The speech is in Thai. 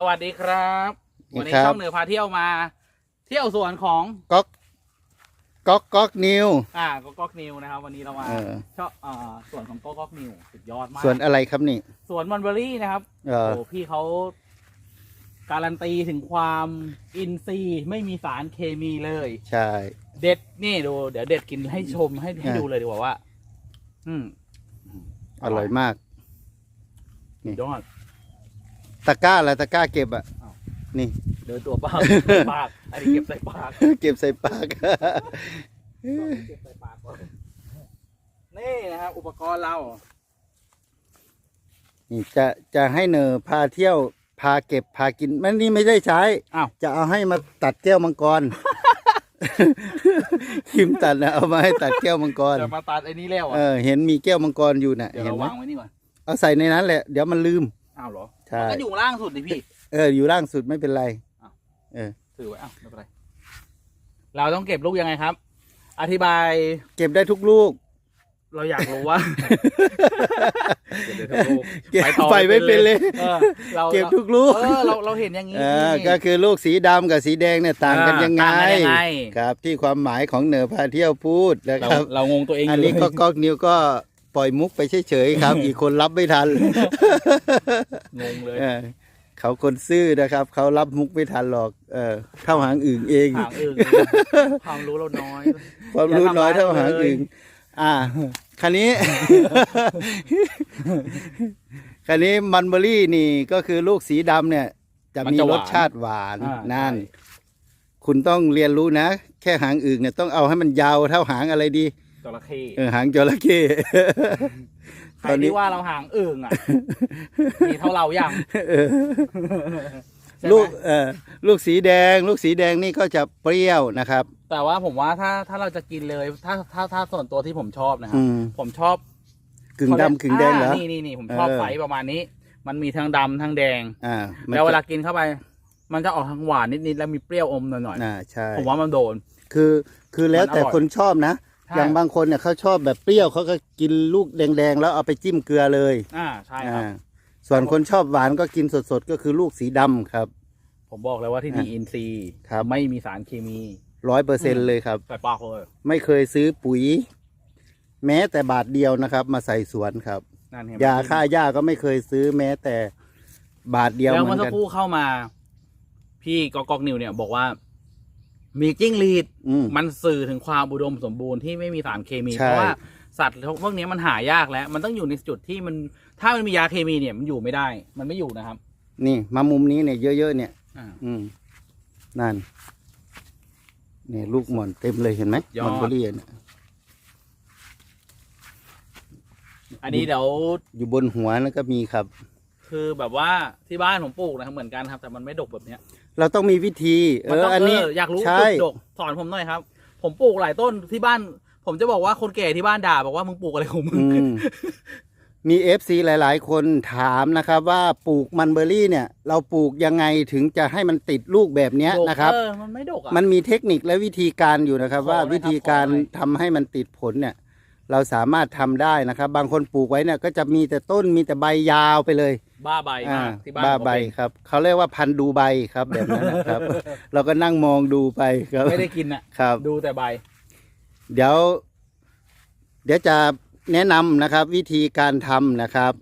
สวัสดีครับ วันนี้ครับช่องเหนือพาเที่ยวมา เที่ยวสวนของก๊อกก๊อกก๊อกนิวอ่าก็ก๊อกนิวนะครับ วันนี้เรามาเออ ชอบอ่าสวนของก๊อกก๊อกนิวสุดยอดมากส่วนอะไรครับนี่ สวนมอนเบอรี่นะครับเออ โอ้พี่เขาการันตีถึงความอินทรีย์ไม่มีสารเคมีเลย ใช่ เด็ดนี่ดู เดี๋ยวเด็ดกินให้ชมให้ให้อ่า ดูเลยดีกว่าว่า อืมอร่อยมากสุดยอด ตะกร้าอะไรตะกร้าเก็บอะอ้าวนี่ เดินตัวเปล่าปากอันนี้เก็บใส่ปากเก็บใส่ปากเก็บใส่ปากก่อนนี่นะครับอุปกรณ์เรานี่จะจะให้เนอพาเที่ยวพาเก็บพากินมันนี่ไม่ได้ใช้อ้าวจะเอาให้มาตัดแก้วมังกรทิมตัดนะเอามาให้ตัดแก้วมังกรจะมาตัดไอ้นี้แล้วเออะอเห็นมีแก้วมังกรอยู่น่ะเดี๋ยวเห็นเราไหมวางไว้นี่ก่อนเอาใส่ในนั้นแหละเดี๋ยวมันลืม อ้าวเหรอใช่มันก็อยู่ล่างสุดดิพี่ เอออยู่ล่างสุดไม่เป็นไรถือไว้อ้าวไม่เป็นไรเราต้องเก็บลูกยังไงครับ อธิบายเก็บได้ทุกลูก เราอยากรู้ว่าเก็บได้ทุกลูก เก็บต่อไปไม่เป็นเลยออเราเก็บทุกลูก เออเราเราเห็นอย่างนี้เออก็คือลูกสีดำกับสีแดงเนี่ยต่างกันยังไง ต่างกันยังไงครับที่ความหมายของเหนือพาเที่ยวพูดนะเราครับ เรางงตัวเองอันนี้ยู่ก็เลยก๊อกนิวก็ ปล่อยมุกไปเฉยๆครับ อีกคนรับไม่ทันงงเลยเออเขาคนซื่อนะครับ เขารับมุกไม่ทันหรอก เออเท่าหางอื่นเองห่างอึ่งความรู้เราน้อย ความรู้น้อยอย่าทำร้ายเท่าหางเลยอื่นอ่าคันนี้คันนี้มันเบอรี่นี่ก็คือลูกสีดำเนี่ย จะมันมีจะหรวานสชาติหวานอ่านั่นใช่คุณต้องเรียนรู้นะ แค่หางอื่นเนี่ยต้องเอาให้มันยาวเท่าหางอะไรดี จระเข้เออหางจระเข้ ใครตอนนี้ ที่ว่าเราห่างอึ่งอะ มีเท่าเรายังเออใช่ไหมลูกเออลูกสีแดง ลูกสีแดงนี่ก็จะเปรี้ยวนะครับ แต่ว่าผมว่าถ้าถ้าเราจะกินเลย ถ้าถ้าถ้าส่วนตัวที่ผมชอบนะครัอืบมผมชอบกึ่งดำกึ่งแดงเหรอานี่นี่นี่ผมชอบเออ ไฟประมาณนี้ มันมีทั้งดำทั้งแดง อ่ามันแล้วเวลาจะกินเข้าไป มันจะออกทางหวานนิดๆแล้วมีเปรี้ยวอมหน่อยอ่าใช่ ๆผมว่ามันโดน คือคือแล้วแต่มันอร่อย คนชอบนะ ใช่ อย่างบางคนเนี่ยเขาชอบแบบเปรี้ยวเขาก็กินลูกแดงๆ แล้วเอาไปจิ้มเกลือเลยอ่าใช่ครับ อ่าส่วนคนชอบหวานก็กินสดๆ ก็คือลูกสีดำครับผมบอกเลยว่าที่อะนี่อินซีย์ครับไม่มีสารเคมีร้อยเปอร์เซ็นเลยครับ ใส่ปากเลยไม่เคยซื้อปุ๋ย แม้แต่บาทเดียวนะครับ มาใส่สวนครับ นั่นเห็นไหมยาฆ่าหญ้าก็ไม่เคยซื้อแม้แต่บาทเดียวแล้วเหมืเมื่ออนสักกันครู่เข้ามา พี่กอกอกนิวเนี่ยบอกว่า มีจิ้งหรีดอืม มันสื่อถึงความอุดมสมบูรณ์ที่ไม่มีสารเคมี ใช่ เพราะว่าสัตว์พวกนี้มันหายากแล้ว มันต้องอยู่ในจุดที่มันถ้ามันมียาเคมีเนี่ยมันอยู่ไม่ได้ มันไม่อยู่นะครับ นี่มามุมนี้เนี่ยเยอะๆเนี่ย อ่า อืมนั่นนี่ลูกหม่อนเต็มเลยเห็นไหมยอดหม่อนเบอรี่เนี่ยอันนี้เดี๋ยวอยู่บนหัวแล้วก็มีครับ คือแบบว่าที่บ้านผมปลูกนะครับเหมือนกันครับ แต่มันไม่ดกแบบเนี้ย เราต้องมีวิธี เอมันอ ต้องอันนี้เอออยากรู้ใช่ จุดดกสอนผมหน่อยครับ ผมปลูกหลายต้นที่บ้าน ผมจะบอกว่าคนแก่ที่บ้านด่าบอกว่ามึงปลูกอะไรของมึง อืมมีเอฟซีหลาย ๆ คนถามนะครับ ว่าปลูกมันเบอรี่เนี่ย เราปลูกยังไงถึงจะให้มันติดลูกแบบเนี้ยดกนะครับ เออมันไม่ดกอะ มันมีเทคนิคและวิธีการอยู่นะครับ ขอว่าหน่อยครับวิธีการขอหน่อย ทำให้มันติดผลเนี่ย เราสามารถทำได้นะครับ บางคนปลูกไว้เนี่ยก็จะมีแต่ต้นมีแต่ใบยาวไปเลยบ้าใบอ่ามากที่บ้านบ้าผมใบเป็นครับเขาเรียกว่าพันธุ์ดูใบครับแบบนั้นนะครับ เราก็นั่งมองดูไปครับ ไม่ได้กินอะ ครับ ดูแต่ใบ เดี๋ยว เดี๋ยวจะแนะนำนะครับ วิธีการทำนะครับ